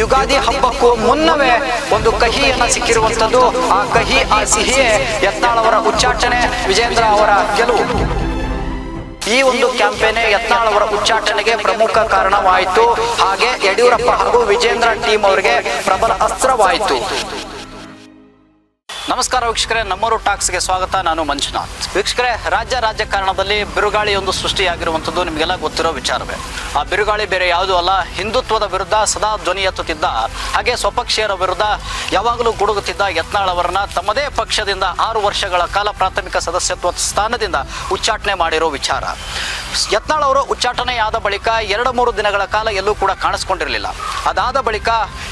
ಯುಗಾದಿ ಹಬ್ಬಕ್ಕೂ ಮುನ್ನವೇ ಒಂದು ಕಹಿಯನ್ನ ಸಿಕ್ಕಿರುವಂತದ್ದು ಆ ಕಹಿ ಆ ಸಿಹಿಯೇ ಯತ್ನಾಳ್ ಅವರ ಉಚ್ಚಾಟನೆ, ವಿಜೇಂದ್ರ ಅವರ ಗೆಲುವು. ಈ ಒಂದು ಕ್ಯಾಂಪೇನೆ ಯತ್ನಾಳ್ ಅವರ ಉಚ್ಚಾಟನೆಗೆ ಪ್ರಮುಖ ಕಾರಣವಾಯಿತು. ಹಾಗೆ ಯಡಿಯೂರಪ್ಪ ಹಾಗೂ ವಿಜೇಂದ್ರ ಟೀಮ್ ಅವರಿಗೆ ಪ್ರಬಲ ಅಸ್ತ್ರವಾಯಿತು. ನಮಸ್ಕಾರ ವೀಕ್ಷಕರೇ, ನಮ್ಮೂರು ಟಾಕ್ಸ್ಗೆ ಸ್ವಾಗತ. ನಾನು ಮಂಜುನಾಥ್. ವೀಕ್ಷಕರೇ, ರಾಜ್ಯ ರಾಜಕಾರಣದಲ್ಲಿ ಬಿರುಗಾಳಿಯೊಂದು ಸೃಷ್ಟಿಯಾಗಿರುವಂಥದ್ದು ನಿಮಗೆಲ್ಲ ಗೊತ್ತಿರೋ ವಿಚಾರವೇ. ಆ ಬಿರುಗಾಳಿ ಬೇರೆ ಯಾವುದೂ ಅಲ್ಲ. ಹಿಂದುತ್ವದ ವಿರುದ್ಧ ಸದಾ ಧ್ವನಿ ಎತ್ತುತ್ತಿದ್ದ, ಹಾಗೆ ಸ್ವಪಕ್ಷೀಯರ ವಿರುದ್ಧ ಯಾವಾಗಲೂ ಗುಡುಗುತ್ತಿದ್ದ ಯತ್ನಾಳ್ ಅವರನ್ನ ತಮ್ಮದೇ ಪಕ್ಷದಿಂದ ಆರು ವರ್ಷಗಳ ಕಾಲ ಪ್ರಾಥಮಿಕ ಸದಸ್ಯತ್ವ ಸ್ಥಾನದಿಂದ ಉಚ್ಚಾಟನೆ ಮಾಡಿರೋ ವಿಚಾರ. ಯತ್ನಾಳ್ ಅವರು ಉಚ್ಚಾಟನೆಯಾದ ಬಳಿಕ ಎರಡು ಮೂರು ದಿನಗಳ ಕಾಲ ಎಲ್ಲೂ ಕೂಡ ಕಾಣಿಸ್ಕೊಂಡಿರಲಿಲ್ಲ. ಅದಾದ ಬಳಿಕ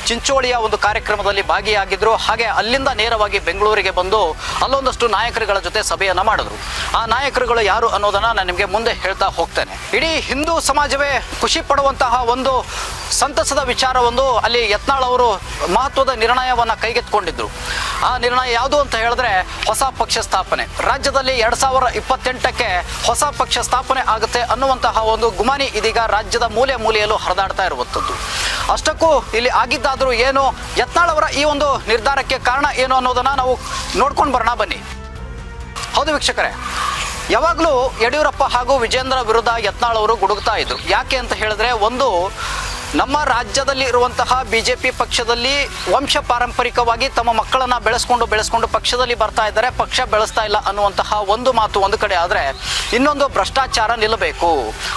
ಚಿಂಚೋಳಿಯ ಒಂದು ಕಾರ್ಯಕ್ರಮದಲ್ಲಿ ಭಾಗಿಯಾಗಿದ್ರು. ಹಾಗೆ ಅಲ್ಲಿಂದ ನೇರವಾಗಿ ಬೆಂಗಳೂರಿಗೆ ಬಂದು ಅಲ್ಲೊಂದಷ್ಟು ನಾಯಕರುಗಳ ಜೊತೆ ಸಭೆಯನ್ನ ಮಾಡಿದ್ರು. ಆ ನಾಯಕರುಗಳು ಯಾರು ಅನ್ನೋದನ್ನ ನಾನು ನಿಮಗೆ ಮುಂದೆ ಹೇಳ್ತಾ ಹೋಗ್ತೇನೆ. ಇಡೀ ಹಿಂದೂ ಸಮಾಜವೇ ಖುಷಿ ಪಡುವಂತಹ ಒಂದು ಸಂತಸದ ವಿಚಾರವೊಂದು ಅಲ್ಲಿ ಯತ್ನಾಳ್ ಅವರು ಮಹತ್ವದ ನಿರ್ಣಯವನ್ನ ಕೈಗೆತ್ತಿಕೊಂಡಿದ್ರು. ಆ ನಿರ್ಣಯ ಯಾವುದು ಅಂತ ಹೇಳಿದ್ರೆ ಹೊಸ ಪಕ್ಷ ಸ್ಥಾಪನೆ. ರಾಜ್ಯದಲ್ಲಿ ಎರಡ್ ಸಾವಿರ ಇಪ್ಪತ್ತೆಂಟಕ್ಕೆ ಹೊಸ ಪಕ್ಷ ಸ್ಥಾಪನೆ ಆಗುತ್ತೆ ಅನ್ನುವಂತಹ ಒಂದು ಗುಮಾನಿ ಇದೀಗ ರಾಜ್ಯದ ಮೂಲೆ ಮೂಲೆಯಲ್ಲೂ ಹರಿದಾಡ್ತಾ ಇರುವಂಥದ್ದು. ಅಷ್ಟಕ್ಕೂ ಇಲ್ಲಿ ಆಗಿದ್ದಾದರೂ ಏನು, ಯತ್ನಾಳ್ ಅವರ ಈ ಒಂದು ನಿರ್ಧಾರಕ್ಕೆ ಕಾರಣ ಏನು ಅನ್ನೋದನ್ನ ನಾವು ನೋಡ್ಕೊಂಡು ಬರೋಣ ಬನ್ನಿ. ಹೌದು ವೀಕ್ಷಕರೇ, ಯಾವಾಗಲೂ ಯಡಿಯೂರಪ್ಪ ಹಾಗೂ ವಿಜೇಂದ್ರ ವಿರುದ್ಧ ಯತ್ನಾಳ್ ಅವರು ಗುಡುಗ್ತಾ ಇದ್ರು. ಯಾಕೆ ಅಂತ ಹೇಳಿದ್ರೆ, ಒಂದು ನಮ್ಮ ರಾಜ್ಯದಲ್ಲಿ ಇರುವಂತಹ ಬಿಜೆಪಿ ಪಕ್ಷದಲ್ಲಿ ವಂಶ ಪಾರಂಪರಿಕವಾಗಿ ತಮ್ಮ ಮಕ್ಕಳನ್ನ ಬೆಳೆಸ್ಕೊಂಡು ಬೆಳೆಸ್ಕೊಂಡು ಪಕ್ಷದಲ್ಲಿ ಬರ್ತಾ ಇದ್ದಾರೆ. ಪಕ್ಷ ಬೆಳೆಸ್ತಾ ಇಲ್ಲ ಅನ್ನುವಂತಹ ಒಂದು ಮಾತು ಒಂದು ಕಡೆ ಆದರೆ ಇನ್ನೊಂದು ಭ್ರಷ್ಟಾಚಾರ ನಿಲ್ಲಬೇಕು.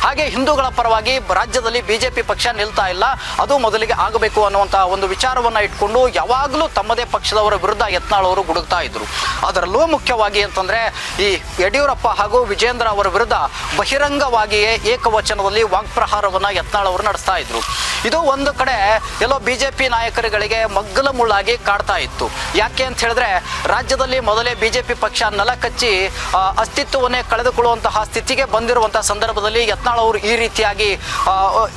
ಹಾಗೆ ಹಿಂದೂಗಳ ಪರವಾಗಿ ರಾಜ್ಯದಲ್ಲಿ ಬಿಜೆಪಿ ಪಕ್ಷ ನಿಲ್ತಾ ಇಲ್ಲ. ಅದು ಮೊದಲಿಗೆ ಆಗಬೇಕು ಅನ್ನುವಂತಹ ಒಂದು ವಿಚಾರವನ್ನ ಇಟ್ಕೊಂಡು ಯಾವಾಗಲೂ ತಮ್ಮದೇ ಪಕ್ಷದವರ ವಿರುದ್ಧ ಯತ್ನಾಳ್ ಅವರು ಗುಡುಗ್ತಾ ಇದ್ರು. ಅದರಲ್ಲೂ ಮುಖ್ಯವಾಗಿ ಅಂತಂದ್ರೆ ಈ ಯಡಿಯೂರಪ್ಪ ಹಾಗೂ ವಿಜೇಂದ್ರ ಅವರ ವಿರುದ್ಧ ಬಹಿರಂಗವಾಗಿಯೇ ಏಕವಚನದಲ್ಲಿ ವಾಗ್ಪ್ರಹಾರವನ್ನ ಯತ್ನಾಳ್ ಅವರು ನಡೆಸ್ತಾ ಇದ್ರು. ಇದು ಒಂದು ಕಡೆ ಎಲ್ಲೋ ಬಿಜೆಪಿ ನಾಯಕರುಗಳಿಗೆ ಮಗ್ಗಲ ಮುಳ್ಳಾಗಿ ಕಾಡ್ತಾ ಇತ್ತು. ಯಾಕೆ ಅಂತ ಹೇಳಿದ್ರೆ ರಾಜ್ಯದಲ್ಲಿ ಮೊದಲೇ ಬಿಜೆಪಿ ಪಕ್ಷ ನೆಲ ಕಚ್ಚಿ ಅಸ್ತಿತ್ವವನ್ನೇ ಕಳೆದುಕೊಳ್ಳುವಂತಹ ಸ್ಥಿತಿಗೆ ಬಂದಿರುವಂತಹ ಸಂದರ್ಭದಲ್ಲಿ ಯತ್ನಾಳ್ ಅವರು ಈ ರೀತಿಯಾಗಿ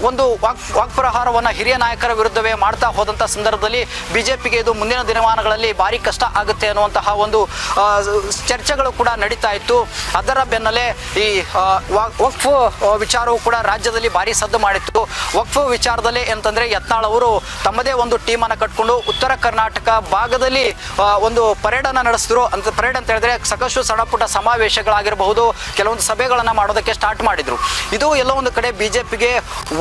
ಒಂದು ವಾಕ್, ವಾಕ್ಪ್ರಹಾರವನ್ನ ಹಿರಿಯ ನಾಯಕರ ವಿರುದ್ಧವೇ ಮಾಡ್ತಾ ಹೋದಂತಹ ಸಂದರ್ಭದಲ್ಲಿ ಬಿಜೆಪಿಗೆ ಇದು ಮುಂದಿನ ದಿನಮಾನಗಳಲ್ಲಿ ಭಾರಿ ಕಷ್ಟ ಆಗುತ್ತೆ ಅನ್ನುವಂತಹ ಒಂದು ಚರ್ಚೆಗಳು ಕೂಡ ನಡೀತಾ ಇತ್ತು. ಅದರ ಬೆನ್ನಲ್ಲೇ ಈ ವಕ್ಫ್ ವಿಚಾರವು ಕೂಡ ರಾಜ್ಯದಲ್ಲಿ ಭಾರಿ ಸದ್ದು ಮಾಡಿತ್ತು. ವಕ್ಫ್ ವಿಚಾರದಲ್ಲಿ ಅಂತಂದ್ರೆ ಯತ್ನಾಳ್ ಅವರು ತಮ್ಮದೇ ಒಂದು ಟೀಮ್ ಅನ್ನ ಕಟ್ಕೊಂಡು ಉತ್ತರ ಕರ್ನಾಟಕ ಭಾಗದಲ್ಲಿ ಒಂದು ಪರೇಡ್ ಅನ್ನ ನಡೆಸಿದ್ರು ಅಂತ ಪರೇಡ್ ಅಂತ ಹೇಳಿದ್ರೆ ಸಾಕಷ್ಟು ಸಣ್ಣ ಪುಟ್ಟ ಸಮಾವೇಶಗಳಾಗಿರಬಹುದು, ಕೆಲವೊಂದು ಸಭೆಗಳನ್ನ ಮಾಡೋದಕ್ಕೆ ಸ್ಟಾರ್ಟ್ ಮಾಡಿದ್ರು. ಇದು ಎಲ್ಲ ಒಂದು ಕಡೆ ಬಿಜೆಪಿಗೆ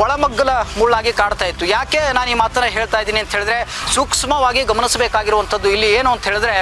ಒಳಮಗ್ಗಲ ಮುಳ್ಳಾಗಿ ಕಾಡ್ತಾ ಇತ್ತು. ಯಾಕೆ ನಾನು ಈ ಮಾತನ್ನ ಹೇಳ್ತಾ ಇದ್ದೀನಿ ಅಂತ ಹೇಳಿದ್ರೆ, ಸೂಕ್ಷ್ಮವಾಗಿ ಗಮನಿಸಬೇಕಾಗಿರುವಂಥದ್ದು ಇಲ್ಲಿ ಏನು ಅಂತ ಹೇಳಿದ್ರೆ,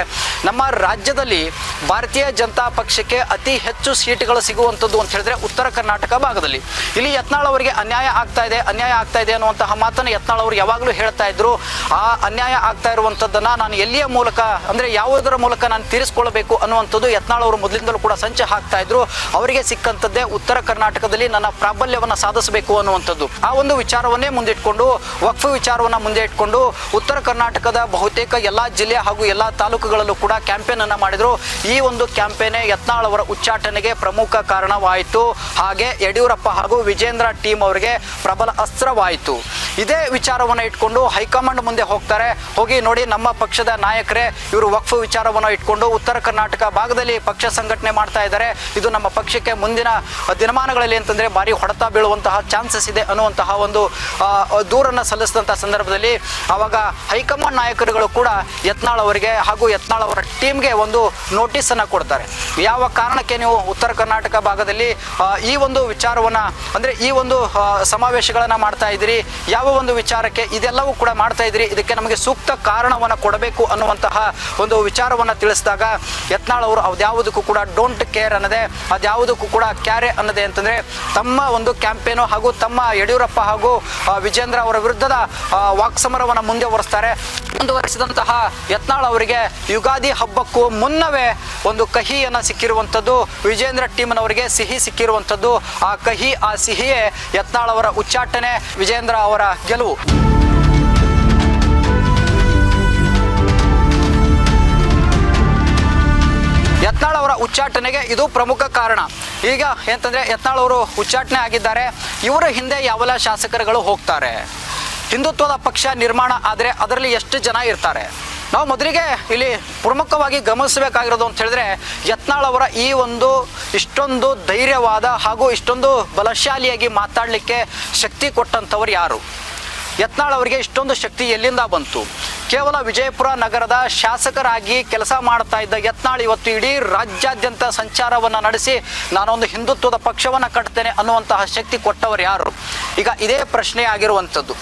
ನಮ್ಮ ರಾಜ್ಯದಲ್ಲಿ ಭಾರತೀಯ ಜನತಾ ಪಕ್ಷಕ್ಕೆ ಅತಿ ಹೆಚ್ಚು ಸೀಟ್ಗಳು ಸಿಗುವಂಥದ್ದು ಅಂತ ಹೇಳಿದ್ರೆ ಉತ್ತರ ಕರ್ನಾಟಕ ಭಾಗದಲ್ಲಿ. ಇಲ್ಲಿ ಯತ್ನಾಳ್ ಅವರಿಗೆ ಅನ್ಯಾಯ ಆಗ್ತಾ ಇದೆ, ಅನ್ಯಾಯ ಆಗ್ತಾ ಇದೆ ಅನ್ನುವಂತಹ ಮಾತನ್ನು ಯತ್ನಾಳ್ ಅವರು ಯಾವಾಗಲೂ ಹೇಳ್ತಾ ಇದ್ರು. ಆ ಅನ್ಯಾಯ ಆಗ್ತಾ ಇರುವಂಥದ್ದನ್ನು ನಾನು ಎಲ್ಲಿಯ ಮೂಲಕ, ಅಂದರೆ ಯಾವುದರ ಮೂಲಕ ನಾನು ತೀರಿಸಿಕೊಳ್ಳಬೇಕು ಅನ್ನುವಂಥದ್ದು ಯತ್ನಾಳ್ ಅವರು ಮೊದಲಿಂದಲೂ ಕೂಡ ಸಂಚೆ ಹಾಕ್ತಾ ಇದ್ರು. ಅವರಿಗೆ ಸಿಕ್ಕಂಥದ್ದೇ ಉತ್ತರ ಕರ್ನಾಟಕದಲ್ಲಿ ನನ್ನ ಪ್ರಾಬಲ್ಯವನ್ನು ಸಾಧಿಸಬೇಕು ಅನ್ನುವಂಥದ್ದು. ಆ ಒಂದು ವಿಚಾರವನ್ನೇ ಮುಂದಿಟ್ಕೊಂಡು, ವಕ್ಫ್ ವಿಚಾರವನ್ನು ಮುಂದೆ ಇಟ್ಕೊಂಡು, ಉತ್ತರ ಕರ್ನಾಟಕದ ಬಹುತೇಕ ಎಲ್ಲ ಜಿಲ್ಲೆ ಹಾಗೂ ಎಲ್ಲ ತಾಲೂಕುಗಳಲ್ಲೂ ಕೂಡ ಕ್ಯಾಂಪೇನ್ ಅನ್ನ ಮಾಡಿದ್ರು. ಈ ಒಂದು ಕ್ಯಾಂಪೇನೇ ಯತ್ನಾಳ್ ಅವರ ಉಚ್ಚಾಟನೆಗೆ ಪ್ರಮುಖ ಕಾರಣವಾಯಿತು. ಹಾಗೆ ಯಡಿಯೂರಪ್ಪ ಹಾಗೂ ವಿಜೇಂದ್ರ ಟೀಮ್ ಅವರಿಗೆ ಪ್ರಬಲ ಅಸ್ತ್ರವಾಯಿತು. ಇದೇ ವಿಚಾರವನ್ನ ಇಟ್ಕೊಂಡು ಹೈಕಮಾಂಡ್ ಮುಂದೆ ಹೋಗ್ತಾರೆ. ಹೋಗಿ ನೋಡಿ ನಮ್ಮ ಪಕ್ಷದ ನಾಯಕರೇ, ಇವರು ವಕ್ಫ್ ವಿಚಾರವನ್ನು ಇಟ್ಕೊಂಡು ಉತ್ತರ ಕರ್ನಾಟಕ ಭಾಗದಲ್ಲಿ ಪಕ್ಷ ಸಂಘಟನೆ ಮಾಡ್ತಾ ಇದ್ದಾರೆ. ಇದು ನಮ್ಮ ಪಕ್ಷಕ್ಕೆ ಮುಂದಿನ ದಿನಮಾನಗಳಲ್ಲಿ ಅಂತಂದ್ರೆ ಭಾರಿ ಹೊಡೆತ ಬೀಳುವಂತಹ ಚಾನ್ಸಸ್ ಇದೆ ಅನ್ನುವಂತಹ ಒಂದು ದೂರನ್ನು ಸಲ್ಲಿಸಿದಂತಹ ಸಂದರ್ಭದಲ್ಲಿ ಆವಾಗ ಹೈಕಮಾಂಡ್ ನಾಯಕರುಗಳು ಕೂಡ ಯತ್ನಾಳ್ ಅವರಿಗೆ ಹಾಗೂ ಯತ್ನಾಳ್ ಅವರ ಟೀಮ್ಗೆ ಒಂದು ನೋಟಿಸ್ ಅನ್ನ ಕೊಡ್ತಾರೆ. ಯಾವ ಕಾರಣಕ್ಕೆ ನೀವು ಉತ್ತರ ಕರ್ನಾಟಕ ಭಾಗದಲ್ಲಿ ಈ ಒಂದು ವಿಚಾರವನ್ನ, ಅಂದ್ರೆ ಈ ಒಂದು ಸಮಾವೇಶಗಳನ್ನ ಮಾಡ್ತಾ ಇದ್ದೀರಿ? ಯಾವ ಒಂದು ವಿಚಾರಕ್ಕೆ ಇದೆಲ್ಲವೂ ಕೂಡ ಮಾಡ್ತಾ ಇದ್ರಿ? ಇದಕ್ಕೆ ನಮಗೆ ಸೂಕ್ತ ಕಾರಣವನ್ನ ಕೊಡಬೇಕು ಅನ್ನುವಂತಹ ಒಂದು ವಿಚಾರವನ್ನ ತಿಳಿಸಿದಾಗ ಯತ್ನಾಳ್ ಅವರು ಅದ್ಯಾವುದಕ್ಕೂ ಕೂಡ ಡೋಂಟ್ ಕೇರ್ ಅನ್ನದೆ, ಅದ್ಯಾವುದಕ್ಕೂ ಕೂಡ ಕ್ಯಾರೆ ಅನ್ನದೆ ಅಂತಂದ್ರೆ ತಮ್ಮ ಒಂದು ಕ್ಯಾಂಪೇನು ಹಾಗೂ ತಮ್ಮ ಯಡಿಯೂರಪ್ಪ ಹಾಗೂ ವಿಜೇಂದ್ರ ಅವರ ವಿರುದ್ಧದ ವಾಕ್ಸಮರವನ್ನು ಮುಂದೆ ಒರೆಸ್ತಾರೆ. ಮುಂದುವರಿಸಿದಂತಹ ಯತ್ನಾಳ್ ಅವರಿಗೆ ಯುಗಾದಿ ಹಬ್ಬಕ್ಕೂ ಮುನ್ನವೇ ಒಂದು ಕಹಿಯನ್ನು ಸಿಕ್ಕಿರುವಂಥದ್ದು. ವಿಜೇಂದ್ರ ಟೀಮ್ನವರಿಗೆ ಸಿಹಿ ಸಿಕ್ಕಿರುವಂಥದ್ದು. ಆ ಕಹಿ, ಆ ಸಿಹಿಯೇ ಯತ್ನಾಳ್ ಅವರ ಉಚ್ಚಾಟನೆ, ವಿಜೇಂದ್ರ ಅವರ ಗೆಲುವು. ಯತ್ನಾಳ್ ಅವರ ಉಚ್ಚಾಟನೆಗೆ ಇದು ಪ್ರಮುಖ ಕಾರಣ. ಈಗ ಅಂತಂದ್ರೆ ಯತ್ನಾಳ್ ಅವರು ಉಚ್ಚಾಟನೆ ಆಗಿದ್ದಾರೆ. ಇವರ ಹಿಂದೆ ಯಾವೆಲ್ಲ ಶಾಸಕರುಗಳು ಹೋಗ್ತಾರೆ? ಹಿಂದುತ್ವದ ಪಕ್ಷ ನಿರ್ಮಾಣ ಆದರೆ ಅದರಲ್ಲಿ ಎಷ್ಟು ಜನ ಇರ್ತಾರೆ? ನಾವು ಮೊದಲಿಗೆ ಇಲ್ಲಿ ಪ್ರಮುಖವಾಗಿ ಗಮನಿಸಬೇಕಾಗಿರೋದು ಅಂತ ಹೇಳಿದ್ರೆ ಯತ್ನಾಳ್ ಅವರ ಈ ಒಂದು ಇಷ್ಟೊಂದು ಧೈರ್ಯವಾದ ಹಾಗೂ ಇಷ್ಟೊಂದು ಬಲಶಾಲಿಯಾಗಿ ಮಾತಾಡಲಿಕ್ಕೆ ಶಕ್ತಿ ಕೊಟ್ಟಂಥವ್ರು ಯಾರು? ಯತ್ನಾಳ್ ಅವರಿಗೆ ಇಷ್ಟೊಂದು ಶಕ್ತಿ ಎಲ್ಲಿಂದ ಬಂತು? ಕೇವಲ ವಿಜಯಪುರ ನಗರದ ಶಾಸಕರಾಗಿ ಕೆಲಸ ಮಾಡ್ತಾ ಇದ್ದ ಯತ್ನಾಳ್ ಇವತ್ತು ಇಡೀ ರಾಜ್ಯಾದ್ಯಂತ ಸಂಚಾರವನ್ನು ನಡೆಸಿ ನಾನೊಂದು ಹಿಂದುತ್ವದ ಪಕ್ಷವನ್ನು ಕಟ್ತೇನೆ ಅನ್ನುವಂತಹ ಶಕ್ತಿ ಕೊಟ್ಟವರು ಯಾರು? ಈಗ ಇದೇ ಪ್ರಶ್ನೆ ಆಗಿರುವಂಥದ್ದು.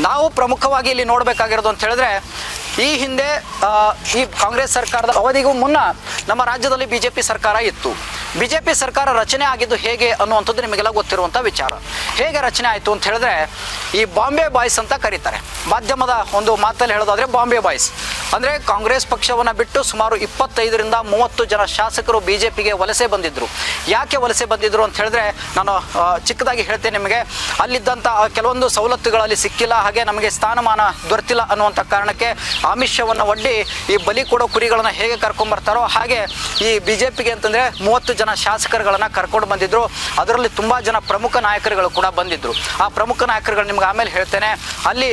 ನಾವು ಪ್ರಮುಖವಾಗಿ ಇಲ್ಲಿ ನೋಡಬೇಕಾಗಿರೋದು ಅಂತ ಹೇಳಿದ್ರೆ ಈ ಹಿಂದೆ ಈ ಕಾಂಗ್ರೆಸ್ ಸರ್ಕಾರದ ಅವಧಿಗೂ ಮುನ್ನ ನಮ್ಮ ರಾಜ್ಯದಲ್ಲಿ ಬಿಜೆಪಿ ಸರ್ಕಾರ ಇತ್ತು. ಬಿಜೆಪಿ ಸರ್ಕಾರ ರಚನೆ ಆಗಿದ್ದು ಹೇಗೆ ಅನ್ನುವಂಥದ್ದು ನಿಮಗೆಲ್ಲ ಗೊತ್ತಿರುವಂಥ ವಿಚಾರ. ಹೇಗೆ ರಚನೆ ಆಯಿತು ಅಂತ ಹೇಳಿದ್ರೆ, ಈ ಬಾಂಬೆ ಬಾಯ್ಸ್ ಅಂತ ಕರೀತಾರೆ. ಮಾಧ್ಯಮದ ಒಂದು ಮಾತಲ್ಲಿ ಹೇಳೋದಾದ್ರೆ ಬಾಂಬೆ ಬಾಯ್ಸ್. ಅಂದರೆ ಕಾಂಗ್ರೆಸ್ ಪಕ್ಷವನ್ನು ಬಿಟ್ಟು ಸುಮಾರು ಇಪ್ಪತ್ತೈದರಿಂದ ಮೂವತ್ತು ಜನ ಶಾಸಕರು ಬಿಜೆಪಿಗೆ ವಲಸೆ ಬಂದಿದ್ದರು ಯಾಕೆ ವಲಸೆ ಬಂದಿದ್ರು ಅಂತ ಹೇಳಿದ್ರೆ, ನಾನು ಚಿಕ್ಕದಾಗಿ ಹೇಳ್ತೇನೆ ನಿಮಗೆ. ಅಲ್ಲಿದ್ದಂಥ ಕೆಲವೊಂದು ಸವಲತ್ತುಗಳಲ್ಲಿ ಸಿಕ್ಕಿಲ್ಲ, ಹಾಗೆ ನಮಗೆ ಸ್ಥಾನಮಾನ ದೊರೆತಿಲ್ಲ ಅನ್ನುವಂಥ ಕಾರಣಕ್ಕೆ ಆಮಿಷವನ್ನು ಒಡ್ಡಿ ಈ ಬಲಿ ಕೊಡೋ ಕುರಿಗಳನ್ನು ಹೇಗೆ ಕರ್ಕೊಂಬರ್ತಾರೋ ಹಾಗೆ ಈ ಬಿ ಜೆ ಪಿಗೆ ಅಂತಂದರೆ ಮೂವತ್ತು ಜನ ಶಾಸಕರುಗಳನ್ನು ಕರ್ಕೊಂಡು ಬಂದಿದ್ದರು ಅದರಲ್ಲಿ ತುಂಬ ಜನ ಪ್ರಮುಖ ನಾಯಕರುಗಳು ಕೂಡ ಬಂದಿದ್ದರು ಆ ಪ್ರಮುಖ ನಾಯಕರುಗಳು ನಿಮ್ಗೆ ಆಮೇಲೆ ಹೇಳ್ತೇನೆ, ಅಲ್ಲಿ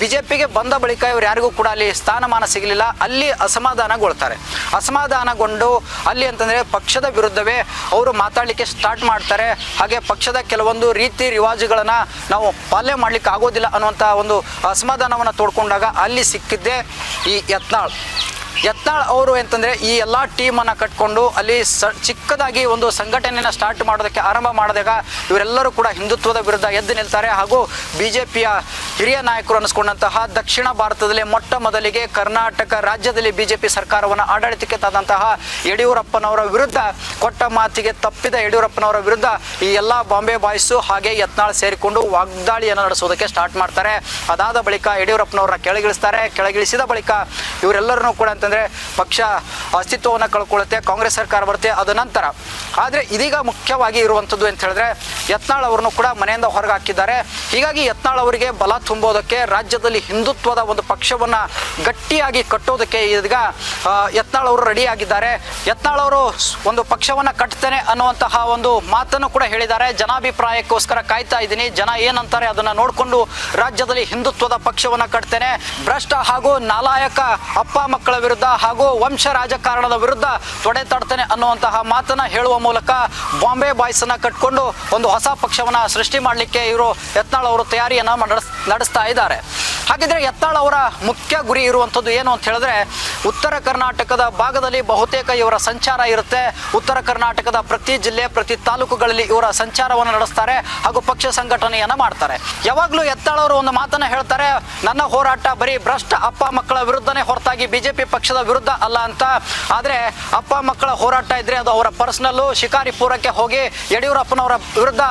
ಬಿ ಜೆ ಪಿಗೆ ಬಂದ ಬಳಿಕ ಇವ್ರು ಯಾರಿಗೂ ಕೂಡ ಅಲ್ಲಿ ಸ್ಥಾನಮಾನ ಸಿಗಲಿಲ್ಲ. ಅಲ್ಲಿ ಅಸಮಾಧಾನಗೊಳ್ತಾರೆ. ಅಸಮಾಧಾನಗೊಂಡು ಅಲ್ಲಿ ಅಂತಂದರೆ ಪಕ್ಷದ ವಿರುದ್ಧವೇ ಅವರು ಮಾತಾಡಲಿಕ್ಕೆ ಸ್ಟಾರ್ಟ್ ಮಾಡ್ತಾರೆ. ಹಾಗೆ ಪಕ್ಷದ ಕೆಲವೊಂದು ರೀತಿ ರಿವಾಜುಗಳನ್ನು ನಾವು ಪಾಲನೆ ಮಾಡಲಿಕ್ಕೆ ಆಗೋದಿಲ್ಲ ಅನ್ನುವಂಥ ಒಂದು ಅಸಮಾಧಾನವನ್ನು ತೋಡ್ಕೊಂಡಾಗ ಅಲ್ಲಿ ಸಿಕ್ಕಿದ್ದೇ. ಈ ಯತ್ನಾಳ್ ಯತ್ನಾಳ್ ಅವರು ಅಂತಂದ್ರೆ ಈ ಎಲ್ಲ ಟೀಮನ್ನು ಕಟ್ಕೊಂಡು ಅಲ್ಲಿ ಸ, ಚಿಕ್ಕದಾಗಿ ಒಂದು ಸಂಘಟನೆಯನ್ನು ಸ್ಟಾರ್ಟ್ ಮಾಡೋದಕ್ಕೆ ಆರಂಭ ಮಾಡಿದಾಗ ಇವರೆಲ್ಲರೂ ಕೂಡ ಹಿಂದುತ್ವದ ವಿರುದ್ಧ ಎದ್ದು ನಿಲ್ತಾರೆ. ಹಾಗೂ ಬಿ ಜೆ ಪಿಯ ಹಿರಿಯ ನಾಯಕರು ಅನ್ನಿಸ್ಕೊಂಡಂತಹ ದಕ್ಷಿಣ ಭಾರತದಲ್ಲಿ ಮೊಟ್ಟ ಮೊದಲಿಗೆ ಕರ್ನಾಟಕ ರಾಜ್ಯದಲ್ಲಿ ಬಿ ಜೆ ಪಿ ಸರ್ಕಾರವನ್ನು ಆಡಳಿತಕ್ಕೆ ತಂದಂತಹ ಯಡಿಯೂರಪ್ಪನವರ ವಿರುದ್ಧ ಕೊಟ್ಟ ಮಾತಿಗೆ ತಪ್ಪಿದ ಯಡಿಯೂರಪ್ಪನವರ ವಿರುದ್ಧ ಈ ಎಲ್ಲ ಬಾಂಬೆ ಬಾಯ್ಸು ಹಾಗೆ ಯತ್ನಾಳ್ ಸೇರಿಕೊಂಡು ವಾಗ್ದಾಳಿಯನ್ನು ನಡೆಸೋದಕ್ಕೆ ಸ್ಟಾರ್ಟ್ ಮಾಡ್ತಾರೆ. ಅದಾದ ಬಳಿಕ ಯಡಿಯೂರಪ್ಪನವರನ್ನ ಕೆಳಗಿಳಿಸ್ತಾರೆ. ಕೆಳಗಿಳಿಸಿದ ಬಳಿಕ ಇವರೆಲ್ಲರನ್ನೂ ಕೂಡ ಅಂತಂದರೆ ಪಕ್ಷ ಅಸ್ತಿತ್ವವನ್ನು ಕಳ್ಕೊಳ್ಳುತ್ತೆ, ಕಾಂಗ್ರೆಸ್ ಸರ್ಕಾರ ಬರುತ್ತೆ ಅದ ನಂತರ. ಆದರೆ ಇದೀಗ ಮುಖ್ಯವಾಗಿ ಇರುವಂತದ್ದು ಅಂತ ಹೇಳಿದ್ರೆ ಯತ್ನಾಳ್ ಅವರನ್ನು ಕೂಡ ಮನೆಯಿಂದ ಹೊರಗೆ ಹಾಕಿದ್ದಾರೆ. ಹೀಗಾಗಿ ಯತ್ನಾಳ್ ಅವರಿಗೆ ಬಲ ತುಂಬೋದಕ್ಕೆ ರಾಜ್ಯದಲ್ಲಿ ಹಿಂದುತ್ವದ ಒಂದು ಪಕ್ಷವನ್ನ ಗಟ್ಟಿಯಾಗಿ ಕಟ್ಟೋದಕ್ಕೆ ಈಗ ಯತ್ನಾಳ್ ಅವರು ರೆಡಿ ಆಗಿದ್ದಾರೆ. ಯತ್ನಾಳ್ ಅವರು ಒಂದು ಪಕ್ಷವನ್ನ ಕಟ್ತೇನೆ ಅನ್ನುವಂತಹ ಒಂದು ಮಾತನ್ನು ಕೂಡ ಹೇಳಿದ್ದಾರೆ. ಜನಾಭಿಪ್ರಾಯಕ್ಕೋಸ್ಕರ ಕಾಯ್ತಾ ಇದ್ದೀನಿ. ಜನ ಏನಂತಾರೆ ಅದನ್ನ ನೋಡಿಕೊಂಡು ರಾಜ್ಯದಲ್ಲಿ ಹಿಂದುತ್ವದ ಪಕ್ಷವನ್ನ ಕಟ್ತೇನೆ. ಭ್ರಷ್ಟ ಹಾಗೂ ನಾಲಾಯಕ ಅಪ್ಪ ಮಕ್ಕಳ ವಿರುದ್ಧ ಹಾಗೂ ವಂಶ ರಾಜಕಾರಣದ ವಿರುದ್ಧ ತೊಡೆ ತಡ್ತೇನೆ ಅನ್ನುವಂತಹ ಮಾತನ್ನ ಹೇಳುವ ಮೂಲಕ ಬಾಂಬೆ ಬಾಯ್ಸ್ ಅನ್ನ ಕಟ್ಕೊಂಡು ಒಂದು ಹೊಸ ಪಕ್ಷವನ್ನ ಸೃಷ್ಟಿ ಮಾಡಲಿಕ್ಕೆ ಇವರು ಯತ್ನಾಳ್ ಅವರು ತಯಾರಿಯನ್ನ ನಡೆಸ್, ನಡೆಸ್ತಾ ಇದ್ದಾರೆ. ಹಾಗಿದ್ರೆ ಎತ್ತಾಳ ಅವರ ಮುಖ್ಯ ಗುರಿ ಇರುವಂಥದ್ದು ಏನು ಅಂತ ಹೇಳಿದ್ರೆ ಉತ್ತರ ಕರ್ನಾಟಕದ ಭಾಗದಲ್ಲಿ ಬಹುತೇಕ ಇವರ ಸಂಚಾರ ಇರುತ್ತೆ. ಉತ್ತರ ಕರ್ನಾಟಕದ ಪ್ರತಿ ಜಿಲ್ಲೆ, ಪ್ರತಿ ತಾಲೂಕುಗಳಲ್ಲಿ ಇವರ ಸಂಚಾರವನ್ನು ನಡೆಸ್ತಾರೆ ಹಾಗೂ ಪಕ್ಷ ಸಂಘಟನೆಯನ್ನ ಮಾಡ್ತಾರೆ. ಯಾವಾಗಲೂ ಯತ್ನಾಳ್ ಅವರು ಒಂದು ಮಾತನ್ನ ಹೇಳ್ತಾರೆ, ನನ್ನ ಹೋರಾಟ ಬರೀ ಭ್ರಷ್ಟ ಅಪ್ಪ ಮಕ್ಕಳ ವಿರುದ್ಧನೇ ಹೊರತಾಗಿ ಬಿಜೆಪಿ ಪಕ್ಷದ ವಿರುದ್ಧ ಅಲ್ಲ ಅಂತ. ಆದರೆ ಅಪ್ಪ ಮಕ್ಕಳ ಹೋರಾಟ ಇದ್ರೆ ಅದು ಅವರ ಪರ್ಸ್ನಲ್ಲು ಶಿಕಾರಿಪುರಕ್ಕೆ ಹೋಗಿ ಯಡಿಯೂರಪ್ಪನವರ ವಿರುದ್ಧ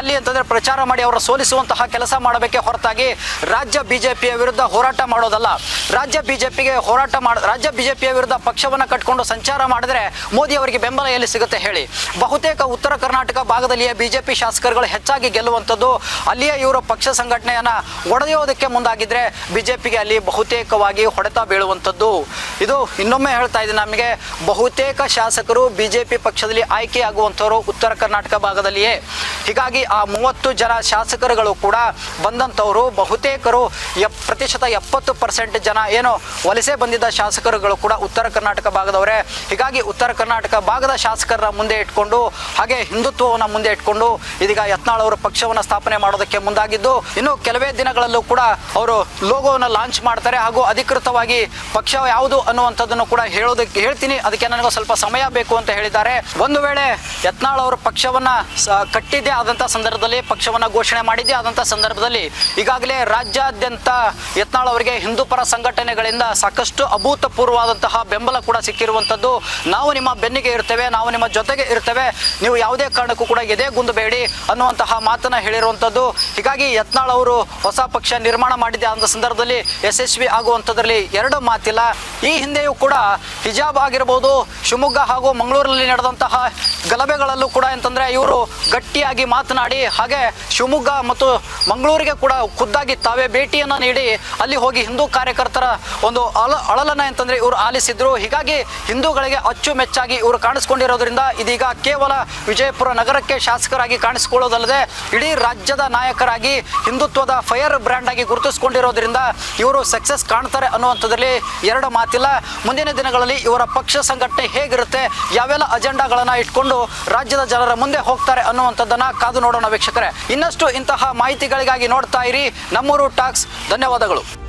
ಅಲ್ಲಿ ಅಂತಂದ್ರೆ ಪ್ರಚಾರ ಮಾಡಿ ಅವರ ಸೋಲಿಸುವಂತಹ ಕೆಲಸ ಮಾಡಬೇಕೆ ಹೊರತಾಗಿ ರಾಜ್ಯ ಬಿಜೆಪಿಯ ವಿರುದ್ಧ ಹೋರಾಟ ಮಾಡೋದಲ್ಲ. ರಾಜ್ಯ ಬಿಜೆಪಿಗೆ ಹೋರಾಟ ಮಾಡ, ರಾಜ್ಯ ಬಿಜೆಪಿಯ ವಿರುದ್ಧ ಪಕ್ಷವನ್ನು ಕಟ್ಕೊಂಡು ಸಂಚಾರ ಮಾಡಿದ್ರೆ ಮೋದಿ ಅವರಿಗೆ ಬೆಂಬಲ ಎಲ್ಲಿ ಸಿಗುತ್ತೆ ಹೇಳಿ. ಬಹುತೇಕ ಉತ್ತರ ಕರ್ನಾಟಕ ಭಾಗದಲ್ಲಿಯೇ ಬಿಜೆಪಿ ಶಾಸಕರುಗಳು ಹೆಚ್ಚಾಗಿ ಗೆಲ್ಲುವಂಥದ್ದು ಅಲ್ಲಿಯೇ ಇವರು ಪಕ್ಷ ಸಂಘಟನೆಯನ್ನ ಒಡೆಯೋದಕ್ಕೆ ಮುಂದಾಗಿದ್ರೆ ಬಿಜೆಪಿಗೆ ಅಲ್ಲಿ ಬಹುತೇಕವಾಗಿ ಹೊಡೆತ ಬೀಳುವಂಥದ್ದು. ಇದು ಇನ್ನೊಮ್ಮೆ ಹೇಳ್ತಾ ಇದೆ ನಮಗೆ, ಬಹುತೇಕ ಶಾಸಕರು ಬಿಜೆಪಿ ಪಕ್ಷದಲ್ಲಿ ಆಯ್ಕೆಯಾಗುವಂಥವರು ಉತ್ತರ ಕರ್ನಾಟಕ ಭಾಗದಲ್ಲಿಯೇ. ಹೀಗಾಗಿ ಆ ಮೂವತ್ತು ಜನ ಶಾಸಕರುಗಳು ಕೂಡ ಬಂದಂಥವರು, ಬಹುತೇಕರು ಎಪ್ ಪ್ರತಿಶತ ಎಪ್ಪತ್ತು ಪರ್ಸೆಂಟ್ ಜನ ಏನು ವಲಸೆ ಬಂದಿದ್ದ ಶಾಸಕರುಗಳು ಕೂಡ ಉತ್ತರ ಕರ್ನಾಟಕ ಭಾಗದವರೇ. ಹೀಗಾಗಿ ಉತ್ತರ ಕರ್ನಾಟಕ ಭಾಗದ ಶಾಸಕರ ಮುಂದೆ ಇಟ್ಕೊಂಡು, ಹಾಗೆ ಹಿಂದುತ್ವವನ್ನು ಮುಂದೆ ಇಟ್ಕೊಂಡು, ಇದೀಗ ಯತ್ನಾಳ್ ಅವರು ಪಕ್ಷವನ್ನು ಸ್ಥಾಪನೆ ಮಾಡೋದಕ್ಕೆ ಮುಂದಾಗಿದ್ದು, ಇನ್ನು ಕೆಲವೇ ದಿನಗಳಲ್ಲೂ ಕೂಡ ಅವರು ಲೋಗೋವನ್ನು ಲಾಂಚ್ ಮಾಡ್ತಾರೆ ಹಾಗೂ ಅಧಿಕೃತವಾಗಿ ಪಕ್ಷ ಯಾವುದು ಅನ್ನುವಂಥದ್ದನ್ನು ಕೂಡ ಹೇಳೋದಕ್ಕೆ ಹೇಳ್ತೀನಿ. ಅದಕ್ಕೆ ನನಗೆ ಸ್ವಲ್ಪ ಸಮಯ ಬೇಕು ಅಂತ ಹೇಳಿದ್ದಾರೆ. ಒಂದು ವೇಳೆ ಯತ್ನಾಳ್ ಅವರು ಪಕ್ಷವನ್ನ ಕಟ್ಟಿದ್ದೇ ಆದಂಥ ಸಂದರ್ಭದಲ್ಲಿ, ಪಕ್ಷವನ್ನ ಘೋಷಣೆ ಮಾಡಿದ್ದೇ ಆದಂಥ ಸಂದರ್ಭದಲ್ಲಿ ಈಗಾಗಲೇ ರಾಜ್ಯಾದ್ಯಂತ ಯತ್ನಾಳ್ ಅವರಿಗೆ ಹಿಂದೂ ಪರ ಸಂಘಟನೆಗಳಿಂದ ಸಾಕಷ್ಟು ಅಭೂತಪೂರ್ವವಾದಂತಹ ಬೆಂಬಲ ಕೂಡ ಸಿಕ್ಕಿರುವಂಥದ್ದು. ನಾವು ನಿಮ್ಮ ಬೆನ್ನಿಗೆ ಇರ್ತೇವೆ, ನಾವು ನಿಮ್ಮ ಜೊತೆಗೆ ಇರ್ತೇವೆ. ನೀವು ಯಾವುದೇ ಕಾರಣಕ್ಕೂ ಕೂಡ ಎದೆ ಗುಂದಬೇಡಿ ಅನ್ನುವಂತಹ ಮಾತನ್ನ ಹೇಳಿರುವಂಥದ್ದು. ಹೀಗಾಗಿ ಯತ್ನಾಳ್ ಅವರು ಹೊಸ ಪಕ್ಷ ನಿರ್ಮಾಣ ಮಾಡಿದೆ ಅಂದ ಸಂದರ್ಭದಲ್ಲಿ ಯಶಸ್ವಿ ಆಗುವಂಥದ್ರಲ್ಲಿ ಎರಡು ಮಾತಿಲ್ಲ. ಈ ಹಿಂದೆಯೂ ಕೂಡ ಹಿಜಾಬ್ ಆಗಿರ್ಬೋದು, ಶಿವಮೊಗ್ಗ ಹಾಗೂ ಮಂಗಳೂರಲ್ಲಿ ನಡೆದಂತಹ ಗಲಭೆಗಳಲ್ಲೂ ಕೂಡ ಅಂತಂದ್ರೆ ಇವರು ಗಟ್ಟಿಯಾಗಿ ಮಾತನಾಡಿ, ಹಾಗೆ ಶಿವಮೊಗ್ಗ ಮತ್ತು ಮಂಗಳೂರಿಗೆ ಕೂಡ ಖುದ್ದಾಗಿ ತಾವೇ ಭೇಟಿಯನ್ನು ದೂರನ್ನ ನೀಡಿ ಅಲ್ಲಿ ಹೋಗಿ ಹಿಂದೂ ಕಾರ್ಯಕರ್ತರ ಒಂದು ಅಳ ಅಳಲನ್ನ ಅಂತಂದ್ರೆ ಇವರು ಆಲಿಸಿದ್ರು. ಹೀಗಾಗಿ ಹಿಂದೂಗಳಿಗೆ ಅಚ್ಚುಮೆಚ್ಚಾಗಿ ಇವರು ಕಾಣಿಸ್ಕೊಂಡಿರೋದ್ರಿಂದ ಇದೀಗ ಕೇವಲ ವಿಜಯಪುರ ನಗರಕ್ಕೆ ಶಾಸಕರಾಗಿ ಕಾಣಿಸಿಕೊಳ್ಳೋದಲ್ಲದೆ ಇಡೀ ರಾಜ್ಯದ ನಾಯಕರಾಗಿ ಹಿಂದುತ್ವದ ಫೈರ್ ಬ್ರ್ಯಾಂಡ್ ಆಗಿ ಗುರುತಿಸಿಕೊಂಡಿರೋದ್ರಿಂದ ಇವರು ಸಕ್ಸಸ್ ಕಾಣ್ತಾರೆ ಅನ್ನುವಂಥದ್ರಲ್ಲಿ ಎರಡು ಮಾತಿಲ್ಲ. ಮುಂದಿನ ದಿನಗಳಲ್ಲಿ ಇವರ ಪಕ್ಷ ಸಂಘಟನೆ ಹೇಗಿರುತ್ತೆ, ಯಾವೆಲ್ಲ ಅಜೆಂಡಾಗಳನ್ನ ಇಟ್ಕೊಂಡು ರಾಜ್ಯದ ಜನರ ಮುಂದೆ ಹೋಗ್ತಾರೆ ಅನ್ನುವಂಥದ್ದನ್ನ ಕಾದು ನೋಡೋಣ ವೀಕ್ಷಕರೇ. ಇನ್ನಷ್ಟು ಇಂತಹ ಮಾಹಿತಿಗಳಿಗಾಗಿ ನೋಡ್ತಾ ಇರಿ. ನಮ್ಮೂರು ಟಾಕ್ಸ್ ಧನ್ಯವಾದಗಳು.